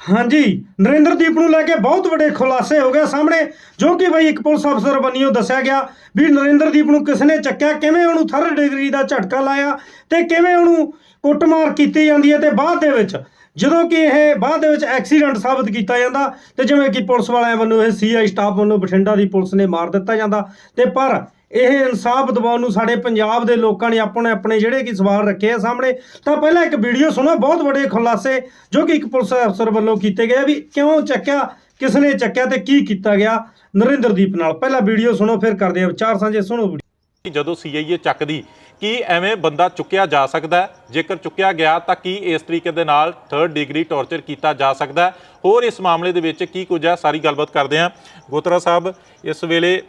ਹਾਂਜੀ, ਨਰਿੰਦਰਦੀਪ ਨੂੰ ਲੈ ਕੇ ਬਹੁਤ ਵੱਡੇ ਖੁਲਾਸੇ ਹੋ ਗਏ ਸਾਹਮਣੇ, ਜੋ ਕਿ ਬਈ ਇੱਕ ਪੁਲਿਸ ਅਫਸਰ ਬੰਨਿਓ ਦੱਸਿਆ ਗਿਆ ਵੀ ਨਰਿੰਦਰਦੀਪ ਨੂੰ ਕਿਸ ਨੇ ਚੱਕਿਆ, ਕਿਵੇਂ ਉਹਨੂੰ ਥਰਡ ਡਿਗਰੀ ਦਾ ਝਟਕਾ ਲਾਇਆ ਤੇ ਕਿਵੇਂ ਉਹਨੂੰ ਕੁੱਟਮਾਰ ਕੀਤੀ ਜਾਂਦੀ ਹੈ ਤੇ ਬਾਅਦ ਦੇ ਵਿੱਚ, ਜਦੋਂ ਕਿ ਇਹ ਬਾਅਦ ਦੇ ਵਿੱਚ ਐਕਸੀਡੈਂਟ ਸਾਬਤ ਕੀਤਾ ਜਾਂਦਾ ਤੇ ਜਿਵੇਂ ਕਿ ਪੁਲਿਸ ਵਾਲਿਆਂ ਵੱਲੋਂ ਇਹ ਸੀਆਈ ਸਟਾਫ ਵੱਲੋਂ ਬਠਿੰਡਾ ਦੀ ਪੁਲਿਸ ਨੇ ਮਾਰ ਦਿੱਤਾ ਜਾਂਦਾ ਤੇ ਪਰ ਇਹ ਇਨਸਾਫ ਦਿਵਾਉਣ ਨੂੰ ਸਾਡੇ ਪੰਜਾਬ ਦੇ ਲੋਕਾਂ ਨੇ ਆਪਣੇ ਆਪਣੇ ਜਿਹੜੇ ਕਿ ਸਵਾਲ ਰੱਖੇ ਆ ਸਾਹਮਣੇ, ਤਾਂ ਪਹਿਲਾਂ ਇੱਕ ਵੀਡੀਓ ਸੁਣੋ, ਬਹੁਤ ਵੱਡੇ ਖੁਲਾਸੇ ਜੋ ਕਿ ਇੱਕ ਪੁਲਿਸ ਅਫਸਰ ਵੱਲੋਂ ਕੀਤੇ ਗਏ ਵੀ ਕਿਉਂ ਚੱਕਿਆ, ਕਿਸ ਨੇ ਚੱਕਿਆ ਤੇ ਕੀ ਕੀਤਾ ਗਿਆ ਨਰਿੰਦਰਦੀਪ ਨਾਲ। ਪਹਿਲਾਂ ਵੀਡੀਓ ਸੁਣੋ, ਫਿਰ ਕਰਦੇ ਆ ਵਿਚਾਰ ਸਾਂਝੇ, ਸੁਣੋ ਵੀਡੀਓ। ਕਿ ਜਦੋਂ ਸੀਆਈਏ ਚੱਕਦੀ, ਕਿ ਐਵੇਂ ਬੰਦਾ ਚੁੱਕਿਆ ਜਾ ਸਕਦਾ ਜੇਕਰ ਚੁੱਕਿਆ ਗਿਆ, ਤਾਂ ਕੀ ਇਸ ਤਰੀਕੇ ਦੇ ਨਾਲ 3rd ਡਿਗਰੀ ਟੌਰਚਰ ਕੀਤਾ ਜਾ ਸਕਦਾ ਹੋਰ ਇਸ ਮਾਮਲੇ ਦੇ ਵਿੱਚ ਕੀ ਕੁਝ ਹੈ? ਸਾਰੀ ਗੱਲਬਾਤ ਕਰਦੇ ਹਾਂ। ਗੋਤਰਾ ਸਾਹਿਬ, ਇਸ ਵੇਲੇ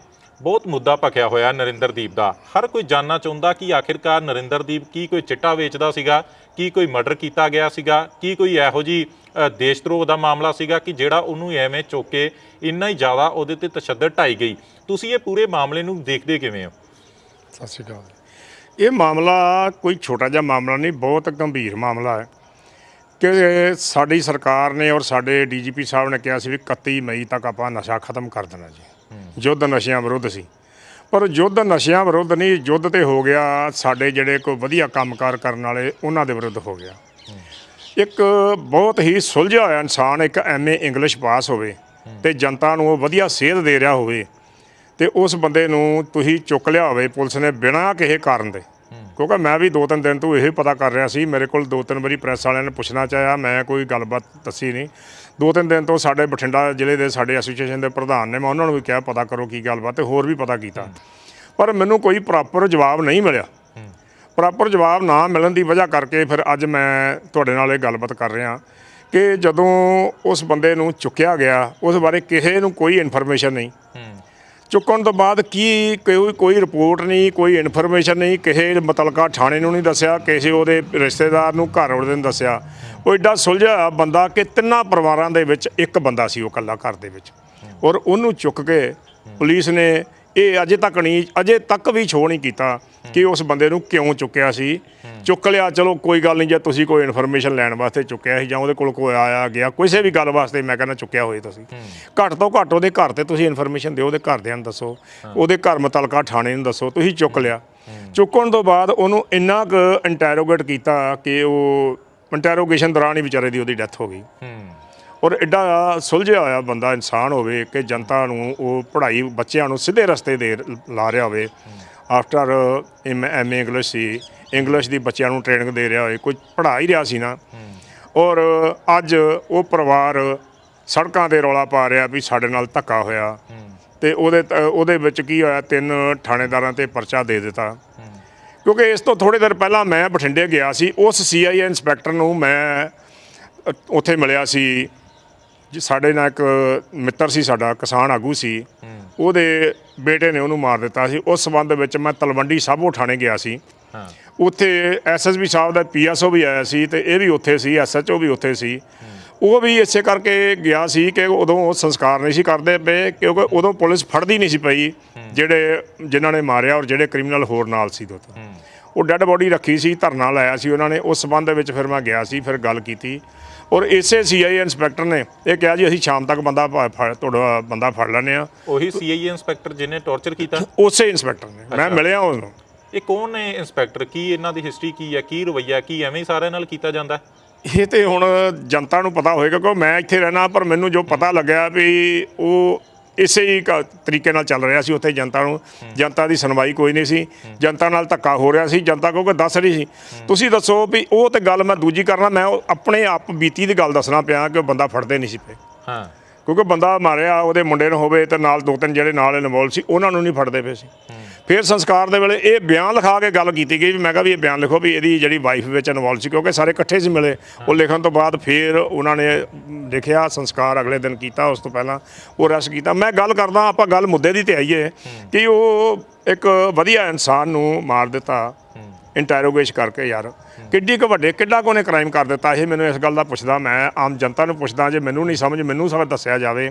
ਬਹੁਤ ਮੁੱਦਾ ਭਖਿਆ ਹੋਇਆ ਨਰਿੰਦਰਦੀਪ ਦਾ। ਹਰ ਕੋਈ ਜਾਨਣਾ ਚਾਹੁੰਦਾ ਕਿ ਆਖਿਰਕਾਰ ਨਰਿੰਦਰਦੀਪ ਕੀ ਕੋਈ ਚਿੱਟਾ ਵੇਚਦਾ ਸੀਗਾ, ਕੀ ਕੋਈ ਮਰਡਰ ਕੀਤਾ ਗਿਆ ਸੀਗਾ, ਕੀ ਕੋਈ ਇਹੋ ਜੀ ਦੇਸ਼ ਦੇਸ਼ਦਰੋਹ ਦਾ ਮਾਮਲਾ ਸੀਗਾ ਕਿ ਜਿਹੜਾ ਉਹਨੂੰ ਐਵੇਂ ਚੁੱਕ ਕੇ ਇੰਨਾ ਹੀ ਜ਼ਿਆਦਾ ਉਹਦੇ ਤੇ ਤਸ਼ੱਦਦ ਢਾਈ ਗਈ। ਤੁਸੀਂ ਇਹ ਪੂਰੇ ਮਾਮਲੇ ਨੂੰ ਦੇਖਦੇ ਕਿਵੇਂ ਹੋ? ਸਤਿ ਸ਼੍ਰੀ ਅਕਾਲ ਇਹ ਮਾਮਲਾ ਕੋਈ ਛੋਟਾ ਜਿਹਾ ਮਾਮਲਾ ਨਹੀਂ, ਬਹੁਤ ਗੰਭੀਰ ਮਾਮਲਾ ਹੈ ਕਿ ਸਾਡੀ ਸਰਕਾਰ ਨੇ ਔਰ ਸਾਡੇ ਡੀਜੀਪੀ ਸਾਹਿਬ ਨੇ ਕਿਹਾ ਸੀ ਵੀ 31 ਮਈ ਤੱਕ ਆਪਾਂ ਨਸ਼ਾ ਖਤਮ ਕਰ ਦੇਣਾ ਜੀ। ਯੁੱਧ ਨਸ਼ਿਆਂ ਵਿਰੁੱਧ ਸੀ। ਪਰ ਯੁੱਧ ਨਸ਼ਿਆਂ ਵਿਰੁੱਧ ਨਹੀਂ, ਯੁੱਧ ਤੇ ਹੋ ਗਿਆ, ਸਾਡੇ ਜਿਹੜੇ ਕੋਈ ਵਧੀਆ ਕੰਮਕਾਰ ਕਰਨ ਵਾਲੇ, ਉਹਨਾਂ ਦੇ ਵਿਰੁੱਧ ਹੋ ਗਿਆ। ਇੱਕ ਬਹੁਤ ਹੀ ਸੁਲਝਿਆ ਹੋਇਆ ਇਨਸਾਨ, ਇੱਕ ਐਮਏ ਇੰਗਲਿਸ਼ ਪਾਸ ਹੋਵੇ ਤੇ ਜਨਤਾ ਨੂੰ ਉਹ ਵਧੀਆ ਸੇਧ ਦੇ ਰਿਹਾ ਹੋਵੇ ਤੇ ਉਸ ਬੰਦੇ ਨੂੰ ਤੁਸੀਂ ਚੁੱਕ ਲਿਆ ਹੋਵੇ, ਪੁਲਿਸ ਨੇ ਬਿਨਾਂ ਕਿਸੇ ਕਾਰਨ ਦੇ। ਕਿਉਂਕਿ ਮੈਂ ਵੀ ਦੋ ਤਿੰਨ ਦਿਨ ਤੋਂ ਇਹ ਪਤਾ ਕਰ ਰਿਹਾ ਸੀ, ਮੇਰੇ ਕੋਲ ਦੋ ਤਿੰਨ ਵਾਰੀ ਪ੍ਰੈਸ ਵਾਲਿਆਂ ਨੇ ਪੁੱਛਣਾ ਚਾਹਿਆ, ਮੈਂ ਕੋਈ ਗੱਲਬਾਤ ਦੱਸੀ ਨਹੀਂ। ਦੋ ਤਿੰਨ ਦਿਨ ਤੋਂ ਸਾਡੇ ਬਠਿੰਡਾ ਜ਼ਿਲ੍ਹੇ ਦੇ, ਸਾਡੇ ਐਸੋਸੀਏਸ਼ਨ ਦੇ ਪ੍ਰਧਾਨ ਨੇ ਮੈਂ ਉਹਨਾਂ ਨੂੰ ਵੀ ਕਿਹਾ, ਪਤਾ ਕਰੋ ਕੀ ਗੱਲਬਾਤ ਤੇ ਹੋਰ ਵੀ ਪਤਾ ਕੀਤਾ। ਪਰ ਮੈਨੂੰ ਕੋਈ ਪ੍ਰੋਪਰ ਜਵਾਬ ਨਹੀਂ ਮਿਲਿਆ। ਪ੍ਰੋਪਰ ਜਵਾਬ ਨਾ ਮਿਲਣ ਦੀ ਵਜ੍ਹਾ ਕਰਕੇ ਫਿਰ ਅੱਜ ਮੈਂ ਤੁਹਾਡੇ ਨਾਲ ਇਹ ਗੱਲਬਾਤ ਕਰ ਰਿਹਾ ਕਿ ਜਦੋਂ ਉਸ ਬੰਦੇ ਨੂੰ ਚੁੱਕਿਆ ਗਿਆ, ਉਸ ਬਾਰੇ ਕਿਸੇ ਨੂੰ ਕੋਈ ਇਨਫੋਰਮੇਸ਼ਨ ਨਹੀਂ। ਚੁੱਕਣ ਤੋਂ ਬਾਅਦ ਕੀ ਕੋਈ ਕੋਈ ਰਿਪੋਰਟ ਨਹੀਂ, ਕੋਈ ਇਨਫੋਰਮੇਸ਼ਨ ਨਹੀਂ, ਕਿਸੇ ਮੁਤਲਕਾ ਥਾਣੇ ਨੂੰ ਨਹੀਂ ਦੱਸਿਆ, ਕਿਸੇ ਉਹਦੇ ਰਿਸ਼ਤੇਦਾਰ ਨੂੰ ਘਰ ਵਾਲੇ ਨੂੰ ਦੱਸਿਆ। ਉਹ ਐਡਾ ਸੁਲਝਿਆ ਹੋਇਆ ਬੰਦਾ ਕਿ ਤਿੰਨਾਂ ਪਰਿਵਾਰਾਂ ਦੇ ਵਿੱਚ ਇੱਕ ਬੰਦਾ ਸੀ ਉਹ ਇਕੱਲਾ ਘਰ ਦੇ ਵਿੱਚ। ਔਰ ਉਹਨੂੰ ਚੁੱਕ ਕੇ ਪੁਲਿਸ ਨੇ ਇਹ ਅਜੇ ਤੱਕ ਨਹੀਂ, ਅਜੇ ਤੱਕ ਵੀ ਛੋ ਨਹੀਂ ਕੀਤਾ। ਕਿ ਉਸ ਬੰਦੇ ਨੂੰ ਕਿਉਂ ਚੁੱਕਿਆ ਸੀ? ਚੁੱਕ ਲਿਆ ਚਲੋ ਕੋਈ ਗੱਲ ਨਹੀਂ ਜੇ ਤੁਸੀਂ ਕੋਈ ਇਨਫੋਰਮੇਸ਼ਨ ਲੈਣ ਵਾਸਤੇ ਚੁੱਕਿਆ ਸੀ ਜਾਂ ਉਹਦੇ ਕੋਲ ਕੋਈ ਆਇਆ ਗਿਆ ਕਿਸੇ ਵੀ ਗੱਲ ਵਾਸਤੇ ਮੈਂ ਕਹਿੰਦਾ ਚੁੱਕਿਆ ਹੋਏ ਤੁਸੀਂ। ਘੱਟ ਤੋਂ ਘੱਟ ਉਹਦੇ ਘਰ ਤੇ ਤੁਸੀਂ ਇਨਫੋਰਮੇਸ਼ਨ ਦਿਓ ਉਹਦੇ ਘਰਦਿਆਂ ਨੂੰ ਦੱਸੋ। ਉਹਦੇ ਘਰ ਮੁਤਲਕਾ ਥਾਣੇ ਨੂੰ ਦੱਸੋ ਤੁਸੀਂ ਚੁੱਕ ਲਿਆ। ਚੁੱਕਣ ਤੋਂ ਬਾਅਦ ਉਹਨੂੰ ਇੰਨਾ ਕੁ ਇੰਟਰੋਗੇਟ ਕੀਤਾ ਕਿ ਉਹ ਇੰਟਰੋਗੇਸ਼ਨ ਦੌਰਾਨ ਹੀ ਵਿਚਾਰੇ ਦੀ ਉਹਦੀ ਡੈਥ ਹੋ ਗਈ। ਔਰ ਐਡਾ ਸੁਲਝਿਆ ਹੋਇਆ ਬੰਦਾ ਇਨਸਾਨ ਹੋਵੇ ਕਿ ਜਨਤਾ ਨੂੰ ਉਹ ਪੜ੍ਹਾਈ ਬੱਚਿਆਂ ਨੂੰ ਸਿੱਧੇ ਰਸਤੇ ਦੇ ਲਾ ਰਿਹਾ ਹੋਵੇ। After M M English C English ਦੀ ਬੱਚਿਆਂ ਨੂੰ ਟ੍ਰੇਨਿੰਗ ਦੇ ਰਿਹਾ ਹੋਏ, ਕੋਈ ਪੜ੍ਹਾ ਹੀ ਰਿਹਾ ਸੀ ਨਾ। ਔਰ ਅੱਜ ਉਹ ਪਰਿਵਾਰ ਸੜਕਾਂ ਤੇ ਰੌਲਾ ਪਾ ਰਿਹਾ ਵੀ ਸਾਡੇ ਨਾਲ ਧੱਕਾ ਹੋਇਆ। ਤੇ ਉਹਦੇ ਤ- ਉਹਦੇ ਵਿੱਚ ਕੀ ਹੋਇਆ, ਤਿੰਨ ਥਾਣੇਦਾਰਾਂ ਤੇ ਪਰਚਾ ਦੇ ਦਿੱਤਾ। ਕਿਉਂਕਿ ਇਸ ਤੋਂ ਥੋੜੇ ਦਿਨ ਪਹਿਲਾਂ ਮੈਂ ਬਠਿੰਡੇ ਗਿਆ ਸੀ, ਉਸ ਸੀਆਈਏ ਇੰਸਪੈਕਟਰ ਨੂੰ ਮੈਂ ਉੱਥੇ ਮਿਲਿਆ ਸੀ। ਜੀ ਸਾਡੇ ਨਾਲ ਇੱਕ ਮਿੱਤਰ ਸੀ ਸਾਡਾ ਕਿਸਾਨ ਆਗੂ ਸੀ। ਉਹਦੇ ਬੇਟੇ ਨੇ ਉਹਨੂੰ ਮਾਰ ਦਿੱਤਾ ਸੀ। ਉਸ ਸਬੰਧ ਵਿੱਚ ਮੈਂ ਤਲਵੰਡੀ ਸਾਬੋ ਥਾਣੇ ਗਿਆ ਸੀ। ਹਾਂ। ਉੱਥੇ ਐਸਐਸਬੀ ਸਾਹਿਬ ਦਾ ਪੀਐਸਓ ਵੀ ਆਇਆ ਸੀ ਤੇ ਇਹ ਵੀ ਉੱਥੇ ਸੀ ਐਸਐਚਓ ਵੀ ਉੱਥੇ ਸੀ। ਉਹ ਵੀ ਇਸੇ ਕਰਕੇ ਗਿਆ ਸੀ ਕਿ ਉਦੋਂ ਉਹ ਸੰਸਕਾਰ ਨਹੀਂ ਸੀ ਕਰਦੇ ਪਏ ਕਿਉਂਕਿ ਉਦੋਂ ਪੁਲਿਸ ਫੜਦੀ ਨਹੀਂ ਸੀ ਪਈ ਜਿਹੜੇ ਜਿਨ੍ਹਾਂ ਨੇ ਮਾਰਿਆ ਔਰ ਜਿਹੜੇ ਕ੍ਰਿਮੀਨਲ ਹੋਰ ਨਾਲ ਸੀ ਦੋ। ਉਹ ਡੈੱਡ ਬੋਡੀ ਰੱਖੀ ਸੀ ਧਰਨਾ ਲਾਇਆ ਸੀ ਉਹਨਾਂ ਨੇ। ਉਸ ਸਬੰਧ ਵਿੱਚ ਫਿਰ ਮੈਂ ਗਿਆ ਸੀ ਫਿਰ ਗੱਲ ਕੀਤੀ। ਔਰ ਇਸੇ ਸੀਆਈ ਇੰਸਪੈਕਟਰ ਨੇ ਇਹ ਕਿਹਾ ਜੀ ਅਸੀਂ ਸ਼ਾਮ ਤੱਕ ਬੰਦਾ ਫ- ਫੜ ਤੁਹਾਡਾ ਬੰਦਾ ਫੜ ਲੈਂਦੇ ਆ ਉਹੀ ਸੀਆਈਏ ਇੰਸਪੈਕਟਰ ਜਿਹਨੇ ਟੌਰਚਰ ਕੀਤਾ? ਉਸੇ ਇੰਸਪੈਕਟਰ ਨੇ। ਮੈਂ ਮਿਲਿਆ ਉਹਨੂੰ। ਇਹ ਕੌਣ ਨੇ ਇੰਸਪੈਕਟਰ ਕੀ ਇਹਨਾਂ ਦੀ ਹਿਸਟਰੀ ਕੀ ਹੈ? ਕੀ ਰਵਈਆ ਕੀ ਐਵੇਂ ਹੀ ਸਾਰਿਆਂ ਨਾਲ ਕੀਤਾ ਜਾਂਦਾ? ਹੈ? ਇਹ ਤੇ ਹੁਣ ਜਨਤਾ ਨੂੰ ਪਤਾ ਹੋਏਗਾ ਕਿ ਮੈਂ ਇੱਥੇ ਰਹਿਣਾ ਪਰ ਮੈਨੂੰ ਜੋ ਪਤਾ ਲੱਗਿਆ ਵੀ ਉਹ ਇਸੇ ਹੀ ਕ- ਤਰੀਕੇ ਨਾਲ ਚੱਲ ਰਿਹਾ ਸੀ ਉੱਥੇ ਜਨਤਾ ਨੂੰ। ਜਨਤਾ ਦੀ ਸੁਣਵਾਈ ਕੋਈ ਨਹੀਂ ਸੀ। ਜਨਤਾ ਨਾਲ ਧੱਕਾ ਹੋ ਰਿਹਾ ਸੀ। ਜਨਤਾ ਕਿਉਂਕਿ ਦੱਸ ਰਹੀ ਸੀ। ਤੁਸੀਂ ਦੱਸੋ ਵੀ ਉਹ ਤੇ ਗੱਲ ਮੈਂ ਦੂਜੀ ਕਰਨਾ ਮੈਂ ਉਹ ਆਪਣੇ ਆਪ ਬੀਤੀ ਦੀ ਗੱਲ ਦੱਸਣਾ ਪਿਆ ਕਿ ਉਹ ਬੰਦਾ ਫੜਦੇ ਨਹੀਂ ਸੀ ਪਏ। ਹਾਂ। ਕਿਉਂਕਿ ਬੰਦਾ ਮਾਰਿਆ ਉਹਦੇ ਮੁੰਡੇ ਨੂੰ ਹੋਵੇ ਤੇ ਨਾਲ ਦੋ ਤਿੰਨ ਜਿਹੜੇ ਨਾਲ ਇਨਵੋਲ ਸੀ ਉਹਨਾਂ ਨੂੰ ਨਹੀਂ ਫੜਦੇ ਪਏ ਸੀ। ਫਿਰ ਸੰਸਕਾਰ ਦੇ ਵੇਲੇ ਇਹ ਬਿਆਨ ਲਿਖਾ ਕੇ ਗੱਲ ਕੀਤੀ ਗਈ ਵੀ ਮੈਂ ਕਿਹਾ ਵੀ ਇਹ ਬਿਆਨ ਲਿਖੋ ਵੀ ਇਹਦੀ ਜਿਹੜੀ ਵਾਈਫ ਵਿੱਚ ਇਨਵੋਲਵ ਸੀ, ਕਿਉਂਕਿ ਸਾਰੇ ਇਕੱਠੇ ਸੀ ਮਿਲੇ। ਉਹ ਲਿਖਣ ਤੋਂ ਬਾਅਦ ਫਿਰ ਉਹਨਾਂ ਨੇ ਲਿਖਿਆ ਸੰਸਕਾਰ ਅਗਲੇ ਦਿਨ ਕੀਤਾ, ਉਸ ਤੋਂ ਪਹਿਲਾਂ ਉਹ ਰੈਸਟ ਕੀਤਾ। ਮੈਂ ਗੱਲ ਕਰਦਾ, ਆਪਾਂ ਗੱਲ ਮੁੱਦੇ ਦੀ ਤੇ ਆਈਏ ਕਿ ਉਹ ਇੱਕ ਵਧੀਆ ਇਨਸਾਨ ਨੂੰ ਮਾਰ ਦਿੱਤਾ। ਇੰਟਰੋਗੇਸ਼ਨ ਕਰਕੇ ਯਾਰ ਕਿੱਡੀ ਕੁ ਵੱਡੇ ਕਿੱਡਾ ਕੋਨੇ ਕ੍ਰਾਈਮ ਕਰ ਦਿੱਤਾ? ਇਹ ਮੈਨੂੰ ਇਸ ਗੱਲ ਦਾ ਪੁੱਛਦਾ ਮੈਂ ਆਮ ਜਨਤਾ ਨੂੰ ਪੁੱਛਦਾ ਜੇ ਮੈਨੂੰ ਨਹੀਂ ਸਮਝ ਮੈਨੂੰ ਸਭ ਦੱਸਿਆ ਜਾਵੇ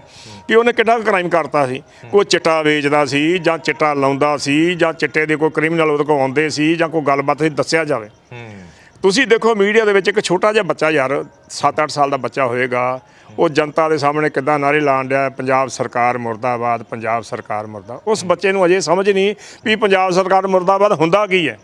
ਕਿ ਉਹਨੇ ਕਿੱਡਾ ਕ੍ਰਾਈਮ ਕਰਤਾ ਸੀ। ਕੋਈ ਚਿੱਟਾ ਵੇਚਦਾ ਸੀ ਜਾਂ ਚਿੱਟਾ ਲਾਉਂਦਾ ਸੀ ਜਾਂ ਚਿੱਟੇ ਦੇ ਕੋਈ ਕ੍ਰਿਮੀਨਲ ਉਹਦੇ ਕੋਲ ਆਉਂਦੇ ਸੀ ਜਾਂ ਕੋਈ ਗੱਲਬਾਤ ਸੀ ਦੱਸਿਆ ਜਾਵੇ। ਤੁਸੀਂ ਦੇਖੋ ਮੀਡੀਆ ਦੇ ਵਿੱਚ ਇੱਕ ਛੋਟਾ ਜਿਹਾ ਬੱਚਾ ਯਾਰ 7-8 ਸਾਲ ਦਾ ਬੱਚਾ ਹੋਏਗਾ ਉਹ ਜਨਤਾ ਦੇ ਸਾਹਮਣੇ ਕਿੱਦਾਂ ਨਾਰੇ ਲਾਣ ਡਿਆ ਪੰਜਾਬ ਸਰਕਾਰ ਮੁਰਦਾਬਾਦ ਪੰਜਾਬ ਸਰਕਾਰ ਮੁਰਦਾ ਉਸ ਬੱਚੇ ਨੂੰ ਅਜੇ ਸਮਝ ਨਹੀਂ ਵੀ ਪੰਜਾਬ ਸਰਕਾਰ ਮੁਰਦਾਬਾਦ ਹੁੰਦਾ ਕੀ ਹੈ।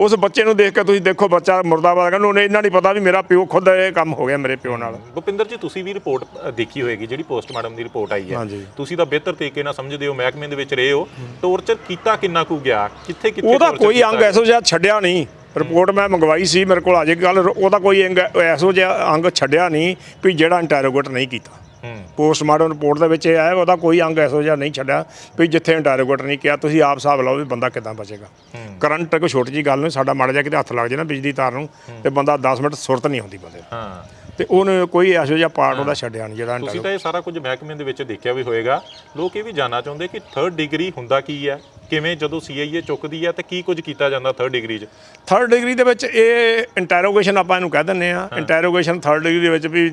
ਉਸ ਬੱਚੇ ਨੂੰ ਦੇਖ ਕੇ ਤੁਸੀਂ ਦੇਖੋ ਬੱਚਾ ਮੁਰਦਾਬਾਦ ਕਹਿੰਦਾ ਉਹਨੇ ਇਹਨਾਂ ਨਹੀਂ ਪਤਾ ਵੀ ਮੇਰਾ ਪਿਓ ਖੁਦ ਇਹ ਕੰਮ ਹੋ ਗਿਆ ਮੇਰੇ ਪਿਓ ਨਾਲ। ਭੁਪਿੰਦਰ ਜੀ ਤੁਸੀਂ ਵੀ ਰਿਪੋਰਟ ਦੇਖੀ ਹੋਏਗੀ ਜਿਹੜੀ ਪੋਸਟਮਾਰਟਮ ਦੀ ਰਿਪੋਰਟ ਆਈ ਹੈ। ਤੁਸੀਂ ਤਾਂ ਬਿਹਤਰ ਤਰੀਕੇ ਨਾਲ ਸਮਝਦੇ ਹੋ ਮਹਿਕਮੇ ਦੇ ਵਿੱਚ ਰਹੇ ਹੋ। ਟੌਰਚਰ ਕੀਤਾ ਕਿੰਨਾ ਕੁ ਗਿਆ? ਕਿੱਥੇ ਕਿੱਥੇ ਉਹਦਾ ਕੋਈ ਅੰਗ? ਐਸੋ ਜਿਹਾ ਛੱਡਿਆ ਨਹੀਂ। ਰਿਪੋਰਟ ਮੈਂ ਮੰਗਵਾਈ ਸੀ ਮੇਰੇ ਕੋਲ ਅਜੇ ਗੱਲ ਉਹਦਾ ਕੋਈ ਅੰਗ ਐਸੋ ਜਿਹਾ ਅੰਗ ਛੱਡਿਆ ਨਹੀਂ ਵੀ ਜਿਹੜਾ ਇੰਟਰੋਗੇਟ ਨਹੀਂ ਕੀਤਾ। ਪੋਸਟਮਾਰਟਮ ਰਿਪੋਰਟ ਦੇ ਵਿੱਚ ਇਹ ਆਇਆ ਉਹਦਾ ਕੋਈ ਅੰਗ ਐਸੋ ਜਿਹਾ ਨਹੀਂ ਛੱਡਿਆ ਵੀ ਜਿੱਥੇ ਇੰਟਰੋਗੇਟ ਨਹੀਂ ਕੀਤਾ ਤੁਸੀਂ ਆਪ ਹਿਸਾਬ ਲਾਓ ਵੀ ਬੰਦਾ ਕਿਦਾਂ ਬਚੇਗਾ। ਕਰੰਟ ਕੋਈ ਛੋਟੀ ਜੀ ਗੱਲ ਨਹੀਂ ਸਾਡਾ ਮਾੜਾ ਜਿਹਾ ਕਿਤੇ ਹੱਥ ਲੱਗ ਜੇ ਨਾ ਬਿਜਲੀ ਤਾਰ ਨੂੰ ਤੇ ਬੰਦਾ 10 ਮਿੰਟ ਸੁਰਤ ਨਹੀਂ ਆਉਂਦੀ ਬੰਦੇ। ਹਾਂ। ਤੇ ਉਹਨੇ ਕੋਈ ਐਸੋ ਜਿਹਾ ਪਾਰਟ ਉਹਦਾ ਛੱਡਿਆ ਨਹੀਂ ਜਿਹੜਾ ਤੁਸੀਂ ਤਾਂ ਇਹ ਸਾਰਾ ਕੁਝ ਮਹਿਕਮੇ ਦੇ ਵਿੱਚ ਦੇਖਿਆ ਵੀ ਹੋਏਗਾ। ਲੋਕ ਇਹ ਵੀ ਜਾਨਣਾ ਚਾਹੁੰਦੇ ਕਿ ਥਰਡ ਡਿਗਰੀ ਹੁੰਦਾ ਕੀ ਹੈ? ਕਿਵੇਂ ਜਦੋਂ ਸੀਆਈਏ ਚੁੱਕਦੀ ਹੈ ਤੇ ਕੀ ਕੁਝ ਕੀਤਾ ਜਾਂਦਾ ਥਰਡ ਡਿਗਰੀ 'ਚ? ਥਰਡ ਡਿਗਰੀ ਦੇ ਵਿੱਚ ਇਹ ਇੰਟਰੋਗੇਸ਼ਨ ਆਪਾਂ ਇਹਨੂੰ ਕਹਿ ਦਿੰਦੇ ਆ ਇੰਟਰੋਗੇਸ਼ਨ ਥਰਡ ਡਿਗਰੀ ਦੇ ਵਿੱਚ ਵੀ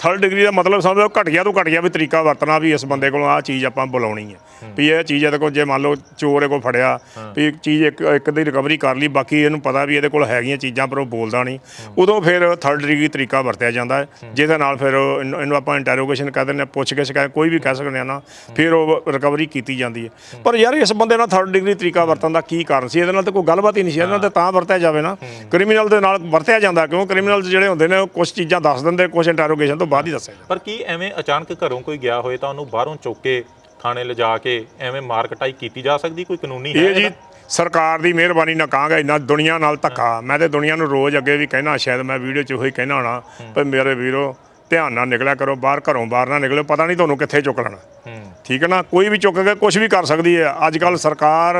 ਥਰਡ ਡਿਗਰੀ ਦਾ ਮਤਲਬ ਸਮਝੋ ਘਟੀਆ ਤੋਂ ਘਟੀਆ ਵੀ ਤਰੀਕਾ ਵਰਤਣਾ ਵੀ ਇਸ ਬੰਦੇ ਕੋਲੋਂ ਆਹ ਚੀਜ਼ ਆਪਾਂ ਬੁਲਾਉਣੀ ਹੈ। ਵੀ ਇਹ ਚੀਜ਼ ਇਹਦੇ ਕੋਲ ਜੇ ਮੰਨ ਲਓ ਚੋਰ ਇਹਦੇ ਕੋਲ ਫੜਿਆ ਵੀ ਇੱਕ ਚੀਜ਼ ਇੱਕ ਇੱਕ ਦੀ ਰਿਕਵਰੀ ਕਰ ਲਈ ਬਾਕੀ ਇਹਨੂੰ ਪਤਾ ਵੀ ਇਹਦੇ ਕੋਲ ਹੈਗੀਆਂ ਚੀਜ਼ਾਂ ਪਰ ਉਹ ਬੋਲਦਾ ਨਹੀਂ। ਉਦੋਂ ਫਿਰ ਥਰਡ ਡਿਗਰੀ ਤਰੀਕਾ ਵਰਤਿਆ ਜਾਂਦਾ ਹੈ ਜਿਹਦੇ ਨਾਲ ਫਿਰ ਇਹਨੂੰ ਆਪਾਂ ਇੰਟਰੋਗੇਸ਼ਨ ਕਹਿ ਦਿੰਦੇ ਹਾਂ ਪੁੱਛ ਕੇ ਸ਼ਿਕਾਇਤ ਕੋਈ ਵੀ ਕਹਿ ਸਕਦੇ ਆ ਨਾ ਫਿਰ ਉਹ ਰਿਕਵਰੀ ਕੀਤੀ ਜਾਂਦੀ ਹੈ। ਪਰ ਯਾਰ ਇਸ ਬੰਦੇ ਨਾਲ ਥਰਡ ਡਿਗਰੀ ਤਰੀਕਾ ਵਰਤਣ ਦਾ ਕੀ ਕਾਰਨ ਸੀ? ਇਹਦੇ ਨਾਲ ਤਾਂ ਕੋਈ ਗੱਲਬਾਤ ਹੀ ਨਹੀਂ ਸੀ ਇਹਦੇ ਨਾਲ ਤਾਂ ਤਾਂ ਵਰਤਿਆ ਜਾਵੇ ਨਾ। ਕ੍ਰਿਮੀਨਲ ਦੇ ਨਾਲ ਵਰਤਿਆ ਜਾਂਦਾ ਕਿਉਂ? ਕ੍ਰਿਮੀਨਲ ਜਿਹੜੇ ਹੁੰਦੇ ਨੇ ਉਹ ਕੁਝ ਚੀਜ਼ਾਂ ਦੱਸ ਦਿੰਦੇ ਕੁਝ ਇੰਟਰੋਗੇਸ਼ਨ ਤੋਂ ਬਾਅਦ ਹੀ ਦੱਸਿਆ ਜਾਂਦਾ। ਪਰ ਕੀ ਐਵੇਂ ਅਚਾਨਕ ਘਰੋਂ ਕੋਈ ਗਿਆ ਹੋਏ ਤਾਂ ਉਹਨੂੰ ਬਾਹਰੋਂ ਚੁੱਕ ਕੇ ਥਾਣੇ ਲਿਜਾ ਕੇ ਐਵੇਂ ਮਾਰ ਕਟਾਈ ਕੀਤੀ ਜਾ ਸਕਦੀ? ਕੋਈ ਕਾਨੂੰਨੀ ਹੈ ਇਹ ਜੀ ਸਰਕਾਰ ਦੀ ਮਿਹਰਬਾਨੀ ਨਾਲ ਕਹਾਂਗਾ ਇੰਨਾ ਦੁਨੀਆ ਨਾਲ ਧੱਕਾ। ਮੈਂ ਤੇ ਦੁਨੀਆ ਨੂੰ ਰੋਜ਼ ਅੱਗੇ ਵੀ ਕਹਿਣਾ ਸ਼ਾਇਦ ਮੈਂ ਵੀਡੀਓ 'ਚ ਉਹੀ ਕਹਿਣਾ ਹੋਣਾ ਪਰ ਮੇਰੇ ਵੀਰੋ ਧਿਆਨ ਨਾਲ ਨਿਕਲਿਆ ਕਰੋ ਬਾਹਰ ਘਰੋਂ ਬਾਹਰ ਨਾ ਨਿਕਲਿਓ ਪਤਾ ਨਹੀਂ ਤੁਹਾਨੂੰ ਕਿੱਥੇ ਚੁੱਕ ਲੈਣਾ। ਹੂੰ। ਠੀਕ ਹੈ ਨਾ? ਕੋਈ ਵੀ ਚੁੱਕ ਕੇ ਕੁਝ ਵੀ ਕਰ ਸਕਦੀ ਹੈ। ਅੱਜ ਕੱਲ ਸਰਕਾਰ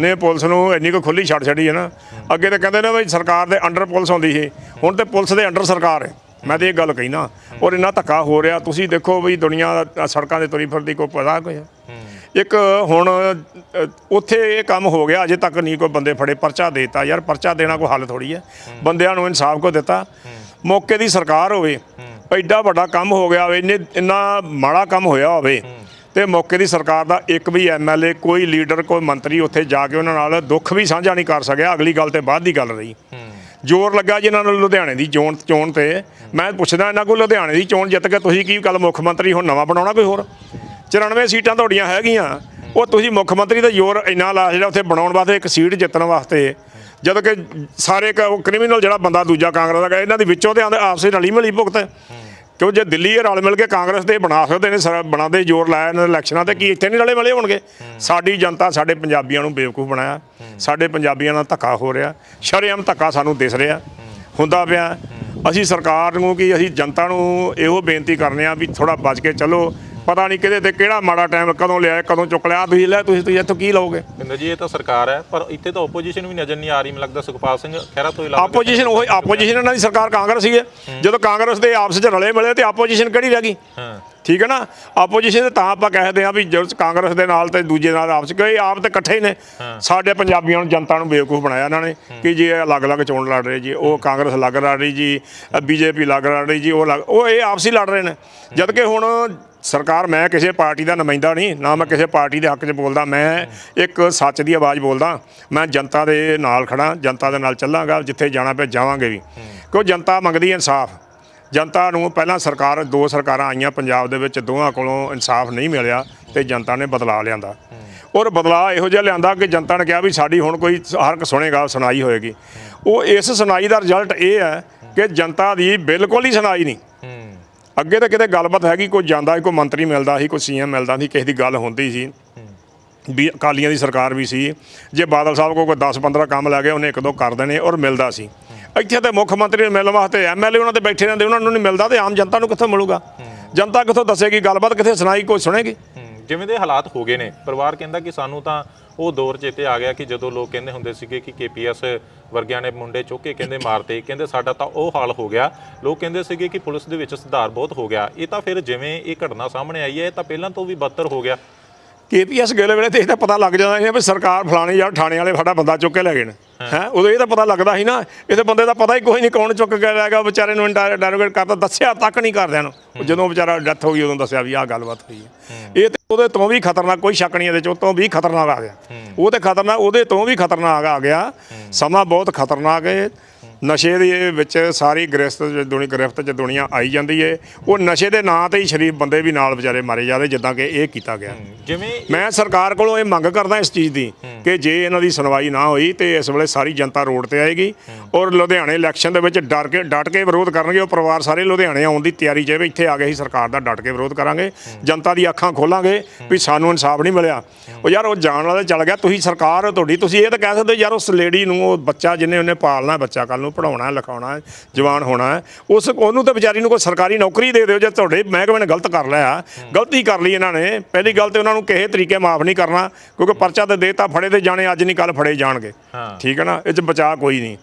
ਨੇ ਪੁਲਿਸ ਨੂੰ ਇੰਨੀ ਕੁ ਖੁੱਲੀ ਛੱਡ ਛੱਡੀ ਹੈ ਨਾ। ਅੱਗੇ ਤਾਂ ਕਹਿੰਦੇ ਨੇ ਵੀ ਸਰਕਾਰ ਦੇ ਅੰਡਰ ਪੁਲਿਸ ਹੁੰਦੀ ਸੀ। ਹੁਣ ਤੇ ਪੁਲਿਸ ਦੇ ਅੰਡਰ ਸਰਕਾਰ ਹੈ। ਮੈਂ ਤੇ ਇਹ ਗੱਲ ਕਹਿਣਾ ਔਰ ਇੰਨਾ ਧੱਕਾ ਹੋ ਰਿਹਾ, ਤੁਸੀਂ ਦੇਖੋ ਵੀ ਦੁਨੀਆ, ਸੜਕਾਂ ਦੇ ਤੁਰੀ ਫਿਰਦੀ, ਕੋਈ ਪਤਾ ਕੋਈ ਇੱਕ ਹੁਣ ਉੱਥੇ ਇਹ ਕੰਮ ਹੋ ਗਿਆ, ਅਜੇ ਤੱਕ ਨਹੀਂ ਕੋਈ ਬੰਦੇ ਫੜੇ, ਪਰਚਾ ਦੇਤਾ। ਯਾਰ ਪਰਚਾ ਦੇਣਾ ਕੋਈ ਹੱਲ ਥੋੜੀ ਹੈ। ਬੰਦਿਆਂ ਨੂੰ ਇਨਸਾਫ ਕੋ ਦਿੱਤਾ। ਮੌਕੇ ਦੀ ਸਰਕਾਰ ਹੋਵੇ, ਐਡਾ ਵੱਡਾ ਕੰਮ ਹੋ ਗਿਆ ਹੋਵੇ, ਇੰਨੇ, ਇੰਨਾ ਮਾੜਾ ਕੰਮ ਹੋਇਆ ਹੋਵੇ, ਤੇ ਮੌਕੇ ਦੀ ਸਰਕਾਰ ਦਾ ਇੱਕ ਵੀ ਐਮਐਲਏ ਕੋਈ ਲੀਡਰ, ਕੋਈ ਮੰਤਰੀ ਉੱਥੇ ਜਾ ਕੇ ਉਹਨਾਂ ਨਾਲ ਦੁੱਖ ਵੀ ਸਾਂਝਾ ਨਹੀਂ ਕਰ ਸਕਿਆ। ਅਗਲੀ ਗੱਲ ਤੇ ਬਾਅਦ ਦੀ ਗੱਲ ਰਹੀ। ਜ਼ੋਰ ਲੱਗਾ ਜੀ ਇਹਨਾਂ ਨੂੰ ਲੁਧਿਆਣੇ ਦੀ ਚੋਣ ਚੋਣ ਤੇ। ਮੈਂ ਪੁੱਛਦਾ ਇਹਨਾਂ ਕੋਲ ਲੁਧਿਆਣੇ ਦੀ ਚੋਣ ਜਿੱਤ ਕੇ ਤੁਸੀਂ ਕੀ ਕੱਲ ਮੁੱਖ ਮੰਤਰੀ ਹੁਣ ਨਵਾਂ ਬਣਾਉਣਾ ਕੋਈ ਹੋਰ? 94 ਸੀਟਾਂ ਤੁਹਾਡੀਆਂ ਹੈਗੀਆਂ। ਉਹ ਤੁਸੀਂ ਮੁੱਖ ਮੰਤਰੀ ਦਾ ਜ਼ੋਰ ਇੰਨਾ ਲਾ ਜਿਹੜਾ ਉੱਥੇ ਬਣਾਉਣ ਵਾਸਤੇ ਇੱਕ ਸੀਟ ਜਿੱਤਣ ਵਾਸਤੇ। ਜਦੋਂ ਕਿ ਸਾਰੇ ਕ੍ਰਿਮੀਨਲ ਜਿਹੜਾ ਬੰਦਾ ਦੂਜਾ ਕਾਂਗਰਸ ਦਾ ਗਾ, ਇਹਨਾਂ ਦੇ ਵਿੱਚੋਂ ਤੇ ਆਂਦੇ ਆਪਸੇ ਰਲੀ ਮਿਲੀ ਭੁਗਤ। ਕਿਉਂ ਜੇ ਦਿੱਲੀ ਇਹ ਰਲ ਮਿਲ ਕੇ ਕਾਂਗਰਸ ਦੇ ਬਣਾ ਸਕਦੇ ਨੇ, ਸਰ- ਬਣਾਉਂਦੇ ਜ਼ੋਰ ਲਾਇਆ ਇਹਨਾਂ ਨੇ ਇਲੈਕਸ਼ਨਾਂ ਤੇ, ਕੀ ਇੱਥੇ ਨਹੀਂ ਰਲੇ ਮਿਲੇ ਹੋਣਗੇ? ਸਾਡੀ ਜਨਤਾ ਸਾਡੇ ਪੰਜਾਬੀਆਂ ਨੂੰ ਬੇਵਕੂਫ ਬਣਾਇਆ। ਸਾਡੇ ਪੰਜਾਬੀਆਂ ਨਾਲ ਧੱਕਾ ਹੋ ਰਿਹਾ। ਸ਼ਰੇਆਮ ਧੱਕਾ ਸਾਨੂੰ ਦਿਸ ਰਿਹਾ। ਹੁੰਦਾ ਪਿਆ। ਅਸੀਂ ਸਰਕਾਰ ਨੂੰ, ਕਿ ਅਸੀਂ ਜਨਤਾ ਨੂੰ ਇਹੋ ਬੇਨਤੀ ਕਰਨੇ ਆ ਵੀ ਥੋੜਾ ਬਚ ਕੇ ਚੱਲੋ। ਪਤਾ ਨਹੀਂ ਕਿਹਦੇ ਤੇ ਕਿਹੜਾ ਮਾੜਾ ਟਾਈਮ ਕਦੋਂ ਲਿਆ ਕਦੋਂ ਚੁੱਕ ਲਿਆ। ਤੁਸੀਂ ਲੈ ਤੁਸੀਂ ਤੁਸੀਂ ਇੱਥੋਂ ਕੀ ਲਓਗੇ? ਕਹਿੰਦੇ ਜੀ ਇਹ ਤਾਂ ਸਰਕਾਰ ਹੈ ਪਰ ਇੱਥੇ ਤਾਂ ਆਪੋਜੀਸ਼ਨ ਵੀ ਨਜ਼ਰ ਨਹੀਂ ਆ ਰਹੀ ਮੈਨੂੰ ਲੱਗਦਾ ਸੁਖਪਾਲ ਸਿੰਘ ਖਹਿਰਾ ਤੋਂ ਇਲਾਵਾ ਆਪੋਜੀਸ਼ਨ ਉਹ ਆਪੋਜੀਸ਼ਨ ਇਹਨਾਂ ਦੀ ਸਰਕਾਰ ਕਾਂਗਰਸ ਹੀ ਹੈ। ਜਦੋਂ ਕਾਂਗਰਸ ਦੇ ਆਪਸ ਵਿੱਚ ਰਲੇ ਮਿਲੇ ਤੇ ਆਪੋਜੀਸ਼ਨ ਕਿਹੜੀ ਰਹਿ ਗਈ? ਹਾਂ। ਠੀਕ ਹੈ ਨਾ? ਆਪੋਜੀਸ਼ਨ ਤੇ ਆਪਾਂ ਕਹਿੰਦੇ ਆ ਵੀ ਜੋ ਕਾਂਗਰਸ ਦੇ ਨਾਲ ਤੇ ਦੂਜੇ ਨਾਲ ਆਪਸ ਗਏ ਆਪ ਤੇ ਇਕੱਠੇ ਹੀ ਨੇ। ਸਾਡੇ ਪੰਜਾਬੀਆਂ ਨੂੰ ਜਨਤਾ ਨੂੰ ਬੇਵਕੂਫ ਬਣਾਇਆ ਇਹਨਾਂ ਨੇ ਕਿ ਜੀ ਇਹ ਅਲੱਗ-ਅਲੱਗ ਚੋਣ ਲੜ ਰਹੇ ਜੀ ਉਹ ਕਾਂਗਰਸ ਅਲੱਗ ਲੜ ਰਹੀ ਜੀ ਬੀਜੇਪੀ ਅਲੱਗ ਲੜ ਰਹੀ ਜੀ ਉਹ ਉਹ ਇਹ ਆਪਸੀ ਲੜ ਰਹੇ ਨੇ। ਜਦ ਕਿ ਹੁਣ ਸਰਕਾਰ, ਮੈਂ ਕਿਸੇ ਪਾਰਟੀ ਦਾ ਨੁਮਾਇੰਦਾ ਨਹੀਂ, ਨਾ ਮੈਂ ਕਿਸੇ ਪਾਰਟੀ ਦੇ ਹੱਕ 'ਚ ਬੋਲਦਾ, ਮੈਂ ਇੱਕ ਸੱਚ ਦੀ ਆਵਾਜ਼ ਬੋਲਦਾ, ਮੈਂ ਜਨਤਾ ਦੇ ਨਾਲ ਖੜਾ ਜਨਤਾ ਦੇ ਨਾਲ ਚੱਲਾਂਗਾ, ਜਿੱਥੇ ਜਾਣਾ ਪਿਆ ਜਾਵਾਂਗੇ ਵੀ। ਕਿਉਂ ਜਨਤਾ ਮੰਗਦੀ ਇਨਸਾਫ? ਜਨਤਾ ਨੂੰ ਪਹਿਲਾਂ ਸਰਕਾਰ, ਦੋ ਸਰਕਾਰਾਂ ਆਈਆਂ ਪੰਜਾਬ ਦੇ ਵਿੱਚ, ਦੋਹਾਂ ਕੋਲੋਂ ਇਨਸਾਫ ਨਹੀਂ ਮਿਲਿਆ ਤੇ ਜਨਤਾ ਨੇ ਬਦਲਾ ਲਿਆਂਦਾ। ਔਰ ਬਦਲਾ ਇਹੋ ਜਿਹਾ ਲਿਆਂਦਾ ਕਿ ਜਨਤਾ ਨੇ ਕਿਹਾ ਵੀ ਸਾਡੀ ਹੁਣ ਕੋਈ ਹਰ ਇੱਕ ਸੁਣੇਗਾ ਸੁਣਾਈ ਹੋਏਗੀ। ਉਹ ਇਸ ਸੁਣਾਈ ਦਾ ਰਿਜ਼ਲਟ ਇਹ ਹੈ ਕਿ ਜਨਤਾ ਦੀ ਬਿਲਕੁਲ ਹੀ ਸੁਣਾਈ ਨਹੀਂ। ਅੱਗੇ ਤਾਂ ਕਿਤੇ ਗੱਲਬਾਤ ਹੈਗੀ, ਕੋਈ ਜਾਂਦਾ ਸੀ, ਕੋਈ ਮੰਤਰੀ ਮਿਲਦਾ ਸੀ, ਕੋਈ ਸੀਐਮ ਮਿਲਦਾ ਸੀ, ਕਿਸੇ ਦੀ ਗੱਲ ਹੁੰਦੀ ਸੀ। ਵੀ ਅਕਾਲੀਆਂ ਦੀ ਸਰਕਾਰ ਵੀ ਸੀ। ਜੇ ਬਾਦਲ ਸਾਹਿਬ ਕੋਲ ਕੋਈ 10-15 ਕੰਮ ਲੈ ਗਏ, ਉਹਨੇ ਇੱਕ ਦੋ ਕਰ ਦੇਣੇ ਔਰ ਮਿਲਦਾ ਸੀ। ਇੱਥੇ ਤੇ ਮੁੱਖ ਮੰਤਰੀ ਨੂੰ ਮਿਲਣ ਵਾਸਤੇ ਐਮਐਲਏ ਉਹਨਾਂ ਤੇ ਬੈਠੇ ਰਹਿੰਦੇ, ਉਹਨਾਂ ਨੂੰ ਨਹੀਂ ਮਿਲਦਾ ਤੇ ਆਮ ਜਨਤਾ ਨੂੰ ਕਿੱਥੋਂ ਮਿਲੂਗਾ? ਜਨਤਾ ਕਿੱਥੋਂ ਦੱਸੇਗੀ, ਗੱਲਬਾਤ ਕਿੱਥੇ ਸੁਣਾਈ, ਕੋਈ ਸੁਣੇਗੀ? ਜਿਵੇਂ ਦੇ ਹਾਲਾਤ ਹੋ ਗਏ ਨੇ, ਪਰਿਵਾਰ ਕਹਿੰਦਾ ਕਿ ਸਾਨੂੰ ਤਾਂ ਉਹ ਦੌਰ ਚੇਤੇ ਆ ਗਿਆ ਕਿ ਜਦੋਂ ਲੋਕ ਕਹਿੰਦੇ ਹੁੰਦੇ ਸੀਗੇ ਕਿ ਕੇਪੀਐਸ ਵਰਗਿਆਂ ਨੇ ਮੁੰਡੇ ਚੁੱਕ ਕੇ ਕਹਿੰਦੇ ਮਾਰਤੇ ਕਹਿੰਦੇ ਸਾਡਾ ਤਾਂ ਉਹ ਹਾਲ ਹੋ ਗਿਆ। ਲੋਕ ਕਹਿੰਦੇ ਸੀਗੇ ਕਿ ਪੁਲਿਸ ਦੇ ਵਿੱਚ ਸੁਧਾਰ ਬਹੁਤ ਹੋ ਗਿਆ। ਇਹ ਤਾਂ ਫਿਰ ਜਿਵੇਂ ਇਹ ਘਟਨਾ ਸਾਹਮਣੇ ਆਈ ਹੈ ਇਹ ਤਾਂ ਪਹਿਲਾਂ ਤੋਂ ਵੀ ਬੱਤਰ ਹੋ ਗਿਆ। ਕੇਪੀਐਸ ਗੇਲੇ ਵੇਲੇ ਤੇ ਇਹ ਤਾਂ ਪਤਾ ਲੱਗ ਜਾਂਦਾ ਸੀ ਵੀ ਸਰਕਾਰ ਫਲਾਣੇ ਯਾਰ ਥਾਣੇ ਵਾਲੇ ਸਾਡਾ ਬੰਦਾ ਚੁੱਕ ਕੇ ਲੈ ਗਏ ਨੇ। ਹੈ। ਉਦੋਂ ਇਹ ਤਾਂ ਪਤਾ ਲੱਗਦਾ ਸੀ ਨਾ ਇਹਦੇ ਬੰਦੇ ਦਾ ਪਤਾ ਹੀ ਕੋਈ ਨਹੀਂ ਕੌਣ ਚੁੱਕ ਕੇ ਲੈ ਗਿਆ। ਵਿਚਾਰੇ ਨੂੰ ਡੈਰੋਗੇਟ ਕਰਤਾ ਦੱਸਿਆ ਤੱਕ ਨਹੀਂ ਕਰਦਿਆਂ ਨੂੰ। ਜਦੋਂ ਵਿਚਾਰਾ ਡੈਥ ਹੋ ਗਈ ਉਦੋਂ ਦੱਸਿਆ ਵੀ ਆਹ ਗੱਲਬਾਤ ਹੋਈ ਹੈ। ਇਹ ਉਹਦੇ ਤੋਂ ਵੀ ਖਤਰਨਾਕ ਕੋਈ ਸ਼ੱਕ ਨਹੀਂ ਇਹਦੇ ਚ ਉਹ ਤੋਂ ਵੀ ਖਤਰਨਾਕ ਆ ਗਿਆ। ਉਹ ਤੇ ਖਤਰਨਾਕ ਉਹਦੇ ਤੋਂ ਵੀ ਖਤਰਨਾਕ ਆ ਗਿਆ। ਸਮਾਂ ਬਹੁਤ ਖਤਰਨਾਕ ਹੈ ਨਸ਼ੇ ਦੇ ਵਿੱਚ ਸਾਰੀ ਗ੍ਰਿਫਤ ਚ ਦੁਨੀਆ ਗ੍ਰਿਫਤ ਚ ਦੁਨੀਆ ਆਈ ਜਾਂਦੀ ਏ। ਉਹ ਨਸ਼ੇ ਦੇ ਨਾਂ ਤੇ ਹੀ ਸ਼ਰੀਫ ਬੰਦੇ ਵੀ ਨਾਲ ਵਿਚਾਰੇ ਮਾਰੇ ਜਾਂਦੇ ਜਿੱਦਾਂ ਕਿ ਇਹ ਕੀਤਾ ਗਿਆ। ਜਿਵੇਂ ਮੈਂ ਸਰਕਾਰ ਕੋਲੋਂ ਇਹ ਮੰਗ ਕਰਦਾ ਇਸ ਚੀਜ਼ ਦੀ ਕਿ ਜੇ ਇਹਨਾਂ ਦੀ ਸੁਣਵਾਈ ਨਾ ਹੋਈ ਤੇ ਇਸ ਵੇਲੇ ਸਾਰੀ ਜਨਤਾ ਰੋਡ ਤੇ ਆਏਗੀ ਔਰ ਲੁਧਿਆਣੇ ਇਲੈਕਸ਼ਨ ਦੇ ਵਿੱਚ ਡਰ ਕੇ ਡਟ ਕੇ ਵਿਰੋਧ ਕਰਨਗੇ। ਉਹ ਪਰਿਵਾਰ ਸਾਰੇ ਲੁਧਿਆਣੇ ਆਉਣ ਦੀ ਤਿਆਰੀ ਵੀ ਇੱਥੇ ਆ ਗਏ ਅਸੀਂ ਸਰਕਾਰ ਦਾ ਡਟ ਕੇ ਵਿਰੋਧ ਕਰਾਂਗੇ। ਜਨਤਾ ਦੀ ਅੱਖਾਂ ਖੋਲਾਂਗੇ ਵੀ ਸਾਨੂੰ ਇਨਸਾਫ ਨਹੀਂ ਮਿਲਿਆ। ਉਹ ਯਾਰ ਉਹ ਜਾਣ ਵਾਲਾ ਚੱਲ ਗਿਆ। ਤੁਸੀਂ ਸਰਕਾਰ ਤੁਹਾਡੀ। ਤੁਸੀਂ ਇਹ ਤਾਂ ਕਹਿ ਸਕਦੇ ਯਾਰ ਉਸ ਲੇਡੀ ਨੂੰ ਉਹ ਬੱਚਾ ਜਿਹਨੇ ਉਹਨੇ ਪਾਲਣਾ ਬੱਚਾ ਕੱਲ ਨੂੰ ਪੜਾਉਣਾ ਹੈ ਲਿਖਾਉਣਾ ਹੈ ਜਵਾਨ ਹੋਣਾ ਹੈ ਉਸ ਉਹਨੂੰ ਤਾਂ ਵਿਚਾਰੀ ਨੂੰ ਕੋਈ ਸਰਕਾਰੀ ਨੌਕਰੀ ਦੇ ਦਿਓ ਜੇ ਤੁਹਾਡੇ ਮਹਿਕਮੇ ਨੇ ਗਲਤ ਕਰ ਲਿਆ ਗਲਤੀ ਕਰ ਲਈ ਇਹਨਾਂ ਨੇ ਪਹਿਲੀ ਗੱਲ ਤੇ ਉਹਨਾਂ ਨੂੰ ਕਿਸੇ ਤਰੀਕੇ ਮਾਫ ਨਹੀਂ ਕਰਨਾ ਕਿਉਂਕਿ ਪਰਚਾ ਤੇ ਦੇਤਾ ਫੜੇ ਤੇ ਜਾਣੇ ਅੱਜ ਨਹੀਂ ਕੱਲ ਫੜੇ ਜਾਣਗੇ। ਹਾਂ। ਠੀਕ ਹੈ ਨਾ? ਇਹ ਚ ਬਚਾਅ ਕੋਈ ਨਹੀਂ।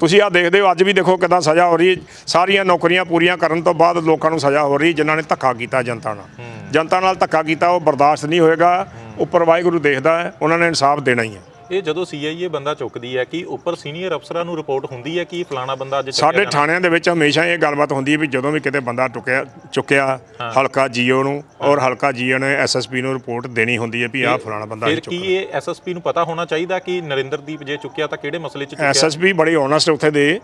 ਤੁਸੀਂ ਆ ਦੇਖਦੇ ਹੋ ਅੱਜ ਵੀ ਦੇਖੋ ਕਿਦਾਂ ਸਜ਼ਾ ਹੋ ਰਹੀ ਹੈ। ਸਾਰੀਆਂ ਨੌਕਰੀਆਂ ਪੂਰੀਆਂ ਕਰਨ ਤੋਂ ਬਾਅਦ ਲੋਕਾਂ ਨੂੰ ਸਜ਼ਾ ਹੋ ਰਹੀ ਜਿਨ੍ਹਾਂ ਨੇ ਧੱਕਾ ਕੀਤਾ ਜਨਤਾ ਨਾਲ। ਜਨਤਾ ਨਾਲ ਧੱਕਾ ਕੀਤਾ ਉਹ ਬਰਦਾਸ਼ਤ ਨਹੀਂ ਹੋਏਗਾ। ਉੱਪਰ ਵਾਹਿਗੁਰੂ ਦੇਖਦਾ ਹੈ ਉਹਨਾਂ ਨੇ ਇਨਸਾਫ ਦੇਣਾ ਹੀ ਹੈ। ਇਹ ਜਦੋਂ ਸੀਆਈਏ ਬੰਦਾ ਚੁੱਕਦੀ ਹੈ ਕਿ ਉੱਪਰ ਸੀਨੀਅਰ ਅਫਸਰਾਂ ਨੂੰ ਰਿਪੋਰਟ ਹੁੰਦੀ ਹੈ ਕਿ ਫਲਾਣਾ ਬੰਦਾ ਅੱਜ ਚੱਕਿਆ ਸਾਡੇ। ਥਾਣਿਆਂ ਦੇ ਵਿੱਚ ਹਮੇਸ਼ਾ ਇਹ ਗੱਲਬਾਤ ਹੁੰਦੀ ਹੈ ਵੀ ਜਦੋਂ ਵੀ ਕਿਤੇ ਬੰਦਾ ਟੁਕਿਆ ਚੁੱਕਿਆ ਹਲਕਾ ਜੀਓ ਨੂੰ ਔਰ ਹਲਕਾ ਜੀਓ ਨੇ ਐਸਐਸਪੀ ਨੂੰ ਰਿਪੋਰਟ ਦੇਣੀ ਹੁੰਦੀ ਹੈ ਵੀ ਆਹ ਫਲਾਣਾ ਬੰਦਾ ਫਿਰ ਕੀ ਇਹ ਐਸਐਸਪੀ ਨੂੰ ਪਤਾ ਹੋਣਾ ਚਾਹੀਦਾ ਕਿ ਨਰਿੰਦਰਦੀਪ ਜੇ ਚੁੱਕਿਆ ਤਾਂ ਕਿਹੜੇ ਮਸਲੇ 'ਚ ਚੁੱਕਿਆ? ਐਸਐਸਪੀ ਬੜੀ ਓਨੈਸਟ ਉੱਥੇ ਦੇ।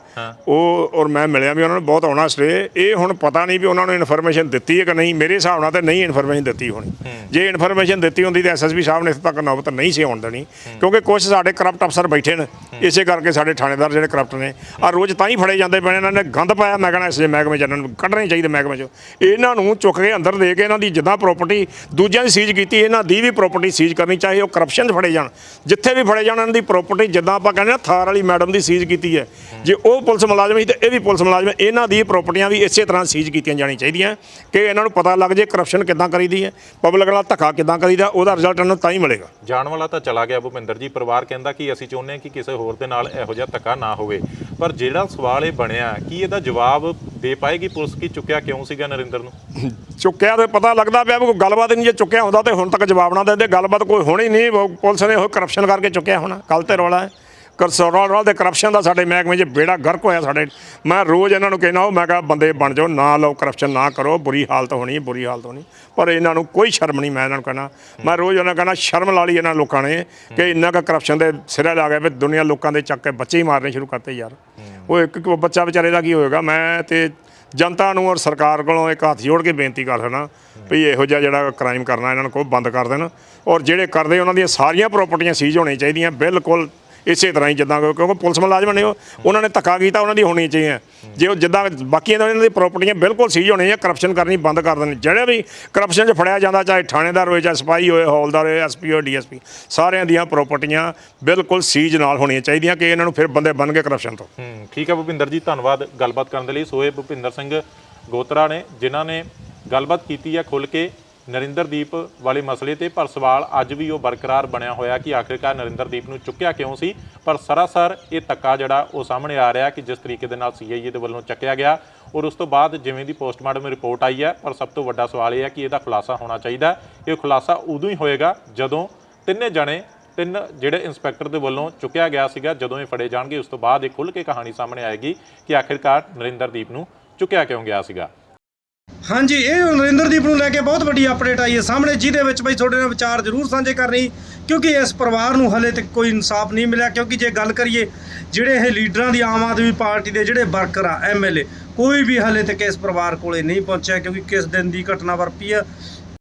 ਉਹ ਔਰ ਮੈਂ ਮਿਲਿਆ ਵੀ ਉਹਨਾਂ ਨੂੰ ਬਹੁਤ ਓਨੈਸਟ ਏ ਇਹ ਹੁਣ ਪਤਾ ਨਹੀਂ ਵੀ ਉਹਨਾਂ ਨੂੰ ਇਨਫੋਰਮੇਸ਼ਨ ਦਿੱਤੀ ਹੈ ਕਿ ਨਹੀਂ। ਮੇਰੇ ਹਿਸਾਬ ਨਾਲ ਤਾਂ ਨਹੀਂ ਇਨਫੋਰਮੇਸ਼ਨ ਦਿੱਤੀ ਹੋਣੀ। ਜੇ ਇਨਫੋਰਮੇਸ਼ਨ ਦਿੱਤੀ ਹੁੰਦੀ ਤਾਂ ਐਸਐਸਪੀ ਸਾਹਿਬ ਨੇ ਇੱਥੇ ਤੱਕ ਨੌਬਤ ਨਹੀਂ ਸੀ ਆਉਣ ਦੇਣੀ। ਕਿਉਂਕਿ ਕੁਝ ਸਾਡੇ ਕਰਪਟ ਅਫਸਰ ਬੈਠੇ ਨੇ, ਇਸੇ ਕਰਕੇ ਸਾਡੇ ਥਾਣੇਦਾਰ ਜਿਹੜੇ ਕਰਪਟ ਨੇ ਆ ਰੋਜ਼ ਤਾਂ ਹੀ ਫੜੇ ਜਾਂਦੇ ਪਏ ਇਹਨਾਂ ਨੇ ਗੰਦ ਪਾਇਆ ਮੈਂ ਕਹਿੰਦਾ ਇਸ ਮਹਿਕਮੇ ਚ ਇਹਨਾਂ ਨੂੰ ਕੱਢਣੇ ਚਾਹੀਦੇ ਮਹਿਕਮੇ ਚੋਂ। ਇਹਨਾਂ ਨੂੰ ਚੁੱਕ ਕੇ ਅੰਦਰ ਦੇ ਕੇ ਇਹਨਾਂ ਦੀ ਜਿੱਦਾਂ ਪ੍ਰਾਪਰਟੀ ਦੂਜਿਆਂ ਦੀ ਸੀਜ਼ ਕੀਤੀ, ਇਹਨਾਂ ਦੀ ਵੀ ਪ੍ਰਾਪਰਟੀ ਸੀਜ਼ ਕਰਨੀ ਚਾਹੀਏ ਉਹ ਕਰਪਸ਼ਨ 'ਚ ਫੜੇ ਜਾਣ, ਜਿੱਥੇ ਵੀ ਫੜੇ ਜਾਣ, ਇਹਨਾਂ ਦੀ ਪ੍ਰਾਪਰਟੀ ਜਿੱਦਾਂ ਆਪਾਂ ਕਹਿੰਦੇ ਨਾ ਥਾਰ ਵਾਲੀ ਮੈਡਮ ਦੀ ਸੀਜ਼ ਕੀਤੀ ਹੈ। ਜੇ ਉਹ ਪੁਲਿਸ ਮੁਲਾਜ਼ਮ ਸੀ ਤੇ ਇਹ ਵੀ ਪੁਲਿਸ ਮੁਲਾਜ਼ਮ ਇਹਨਾਂ ਦੀ ਪ੍ਰਾਪਰਟੀਆਂ ਵੀ ਇਸੇ ਤਰ੍ਹਾਂ ਸੀਜ਼ ਕੀਤੀਆਂ ਜਾਣੀਆਂ ਚਾਹੀਦੀਆਂ ਕਿ ਇਹਨਾਂ ਨੂੰ ਪਤਾ ਲੱਗ ਜੇ ਕਰਪਸ਼ਨ ਕਿੱਦਾਂ ਕਰੀਦੀ ਹੈ ਪਬਲਿਕ ਨਾਲ ਧੱਕਾ ਕਿੱਦਾਂ ਕਰੀਦਾ, ਉਹਦਾ ਰਿਜ਼ਲਟ ਇਹਨਾਂ ਨੂੰ ਤਾਂ ਹੀ ਮਿਲੇਗਾ। ਜਾਣ ਵਾਲਾ ਤਾਂ ਚਲਾ ਗਿਆ ਭੁਪਿੰਦਰ ਜੀ ਪਰਿਵਾਰ ਕਹਿੰਦਾ ਕਿ ਅਸੀਂ ਚਾਹੁੰਦੇ ਹਾਂ ਕਿ ਕਿਸੇ ਹੋਰ ਦੇ ਨਾਲ ਇਹੋ ਜਿਹਾ ਧੱਕਾ ਨਾ ਹੋਵੇ। ਪਰ ਜਿਹੜਾ ਸਵਾਲ ਇਹ ਬਣਿਆ, ਕੀ ਇਹਦਾ ਜਵਾਬ ਦੇ ਪਾਏਗੀ ਪੁਲਿਸ? ਕੀ ਚੁੱਕਿਆ ਕਿਉਂ ਸੀਗਾ ਨਰਿੰਦਰ ਨੂੰ? ਚੁੱਕਿਆ ਤੇ ਪਤਾ ਲੱਗਦਾ ਪਿਆ ਵੀ ਕੋਈ ਗੱਲਬਾਤ ਨਹੀਂ ਜੇ ਚੁੱਕਿਆ ਹੁੰਦਾ ਤੇ ਹੁਣ ਤੱਕ ਜਵਾਬ ਨਾ ਦਿੰਦੇ, ਗੱਲਬਾਤ ਕੋਈ ਹੋਣੀ ਨਹੀਂ, ਪੁਲਿਸ ਨੇ ਉਹ ਕਰਪਸ਼ਨ ਕਰਕੇ ਚੁੱਕਿਆ ਹੋਣਾ ਕੱਲ ਤੇ ਰੌਲਾ ਹੈ। ਕਰਸੋਰਲ ਦੇ ਕਰਪਸ਼ਨ ਦਾ ਸਾਡੇ ਮਹਿਕਮੇ 'ਚ ਬੇੜਾ ਗਰਕ ਹੋਇਆ ਸਾਡੇ। ਮੈਂ ਰੋਜ਼ ਇਹਨਾਂ ਨੂੰ ਕਹਿੰਦਾ, ਉਹ ਮੈਂ ਕਿਹਾ, ਬੰਦੇ ਬਣ ਜਾਓ, ਨਾ ਲਓ ਕਰਪਸ਼ਨ ਨਾ ਕਰੋ, ਬੁਰੀ ਹਾਲਤ ਹੋਣੀ, ਬੁਰੀ ਹਾਲਤ ਹੋਣੀ। ਪਰ ਇਹਨਾਂ ਨੂੰ ਕੋਈ ਸ਼ਰਮ ਨਹੀਂ, ਮੈਂ ਇਹਨਾਂ ਨੂੰ ਕਹਿਣਾ ਮੈਂ ਰੋਜ਼ ਉਹਨਾਂ ਨੂੰ ਕਹਿਣਾ ਸ਼ਰਮ ਲਾ ਲਈ ਇਹਨਾਂ ਲੋਕਾਂ ਨੇ ਕਿ ਇੰਨਾ ਕੁ ਕਰਪਸ਼ਨ ਦੇ ਸਿਰੇ ਲਾ ਗਿਆ ਵੀ ਦੁਨੀਆ ਲੋਕਾਂ ਦੇ ਚੱਕ ਕੇ ਬੱਚੇ ਹੀ ਮਾਰਨੇ ਸ਼ੁਰੂ ਕਰਤੇ ਯਾਰ। ਉਹ ਇੱਕ ਇੱਕ ਬੱਚਾ ਵਿਚਾਰੇ ਦਾ ਕੀ ਹੋਏਗਾ? ਮੈਂ ਤੇ ਜਨਤਾ ਨੂੰ ਔਰ ਸਰਕਾਰ ਕੋਲੋਂ ਇੱਕ ਹੱਥ ਜੋੜ ਕੇ ਬੇਨਤੀ ਕਰ ਸਕਦਾ ਵੀ ਇਹੋ ਜਿਹਾ ਜਿਹੜਾ ਕ੍ਰਾਈਮ ਕਰਨਾ, ਇਹਨਾਂ ਨੂੰ ਕੋਈ ਬੰਦ ਕਰ ਦੇਣ। ਔਰ ਜਿਹੜੇ ਕਰਦੇ, ਉਹਨਾਂ ਦੀਆਂ ਸਾਰੀਆਂ ਪ੍ਰਾਪਰਟੀਆਂ ਸੀਜ਼ ਹੋਣੀਆਂ ਚਾਹੀਦੀਆਂ, ਬਿਲਕੁਲ ਇਸੇ ਤਰ੍ਹਾਂ ਹੀ ਜਿੱਦਾਂ ਕਿ- ਕਿਉਂਕਿ ਪੁਲਿਸ ਮੁਲਾਜ਼ਮ ਨੇ ਉਹ ਉਹਨਾਂ ਨੇ ਧੱਕਾ ਕੀਤਾ, ਉਹਨਾਂ ਦੀ ਹੋਣੀ ਚਾਹੀਏ। ਜੇ ਉਹ ਜਿੱਦਾਂ ਬਾਕੀਆਂ ਦਾ ਇਹਨਾਂ ਦੀ ਪ੍ਰਾਪਰਟੀਆਂ ਬਿਲਕੁਲ ਸੀਜ਼ ਹੋਣੀਆਂ ਕਰਪਸ਼ਨ ਕਰਨੀ ਬੰਦ ਕਰ ਦੇਣੀ। ਜਿਹੜੇ ਵੀ ਕਰਪਸ਼ਨ 'ਚ ਫੜਿਆ ਜਾਂਦਾ, ਚਾਹੇ ਥਾਣੇਦਾਰ ਹੋਏ, ਚਾਹੇ ਸਿਪਾਹੀ ਹੋਏ, ਹੌਲਦਾਰ ਹੋਏ ਐਸਪੀ ਹੋਏ ਡੀਐਸਪੀ ਸਾਰਿਆਂ ਦੀਆਂ ਪ੍ਰਾਪਰਟੀਆਂ ਬਿਲਕੁਲ ਸੀਜ਼ ਨਾਲ ਹੋਣੀਆਂ ਚਾਹੀਦੀਆਂ ਕਿ ਇਹਨਾਂ ਨੂੰ ਫਿਰ ਬੰਦੇ ਬਣ ਗਏ ਕਰਪਸ਼ਨ ਤੋਂ। ਹੂੰ, ਠੀਕ ਹੈ ਭੁਪਿੰਦਰ ਜੀ, ਧੰਨਵਾਦ ਗੱਲਬਾਤ ਕਰਨ ਦੇ ਲਈ। ਸੋਏ ਭੁਪਿੰਦਰ ਸਿੰਘ ਗੋਤਰਾ ਨੇ, ਜਿਨ੍ਹਾਂ ਨੇ ਗੱਲਬਾਤ ਕੀਤੀ ਹੈ ਖੁੱਲ ਕੇ। ਨਰਿੰਦਰਦੀਪ ਵਾਲੇ ਮਸਲੇ ਤੇ ਪਰ ਸਵਾਲ ਅੱਜ ਵੀ ਉਹ ਬਰਕਰਾਰ ਬਣਿਆ ਹੋਇਆ ਕਿ ਆਖਿਰਕਾਰ ਨਰਿੰਦਰਦੀਪ ਨੂੰ ਚੁੱਕਿਆ ਕਿਉਂ ਸੀ? ਪਰ ਸਰਾਸਰ ਇਹ ਧੱਕਾ ਜਿਹੜਾ ਉਹ ਸਾਹਮਣੇ ਆ ਰਿਹਾ ਕਿ ਜਿਸ ਤਰੀਕੇ ਦੇ ਨਾਲ ਸੀਆਈਏ ਦੇ ਵੱਲੋਂ ਚੱਕਿਆ ਗਿਆ ਔਰ ਉਸ ਤੋਂ ਬਾਅਦ ਜਿਵੇਂ ਦੀ ਪੋਸਟਮਾਰਟਮ ਰਿਪੋਰਟ ਆਈ ਹੈ, ਪਰ ਸਭ ਤੋਂ ਵੱਡਾ ਸਵਾਲ ਇਹ ਹੈ ਕਿ ਇਹਦਾ ਖੁਲਾਸਾ ਹੋਣਾ ਚਾਹੀਦਾ ਇਹ ਖੁਲਾਸਾ ਉਦੋਂ ਹੀ ਹੋਏਗਾ ਜਦੋਂ ਤਿੰਨੇ ਜਣੇ, ਤਿੰਨ ਜਿਹੜੇ ਇੰਸਪੈਕਟਰ ਦੇ ਵੱਲੋਂ ਚੁੱਕਿਆ ਗਿਆ ਸੀਗਾ, ਜਦੋਂ ਇਹ ਫੜੇ ਜਾਣਗੇ, ਉਸ ਤੋਂ ਬਾਅਦ ਇਹ ਖੁੱਲ੍ਹ ਕੇ ਕਹਾਣੀ ਸਾਹਮਣੇ ਆਏਗੀ ਕਿ ਆਖਿਰਕਾਰ ਨਰਿੰਦਰਦੀਪ ਨੂੰ ਚੁੱਕਿਆ ਕਿਉਂ ਗਿਆ ਸੀਗਾ। ਹਾਂਜੀ, ਇਹ ਨਰਿੰਦਰਦੀਪ ਨੂੰ ਲੈ ਕੇ ਬਹੁਤ ਵੱਡੀ ਅਪਡੇਟ ਆਈ ਹੈ ਸਾਹਮਣੇ, ਜਿਹਦੇ ਵਿੱਚ ਬਈ ਤੁਹਾਡੇ ਨਾਲ ਵਿਚਾਰ ਜ਼ਰੂਰ ਸਾਂਝੇ ਕਰਨੀ, ਕਿਉਂਕਿ ਇਸ ਪਰਿਵਾਰ ਨੂੰ ਹਲੇ ਤੱਕ ਕੋਈ ਇਨਸਾਫ ਨਹੀਂ ਮਿਲਿਆ, ਕਿਉਂਕਿ ਜੇ ਗੱਲ ਕਰੀਏ ਜਿਹੜੇ ਇਹ ਲੀਡਰਾਂ ਦੀ ਆਮ ਆਦਮੀ ਪਾਰਟੀ ਦੇ ਜਿਹੜੇ ਵਰਕਰ ਆ ਐਮਐਲਏ ਕੋਈ ਵੀ ਹਲੇ ਤੱਕ ਇਸ ਪਰਿਵਾਰ ਕੋਲੇ ਨਹੀਂ ਪਹੁੰਚਿਆ, ਕਿਉਂਕਿ ਕਿਸ ਦਿਨ ਦੀ ਘਟਨਾ ਵਰਪੀ ਆ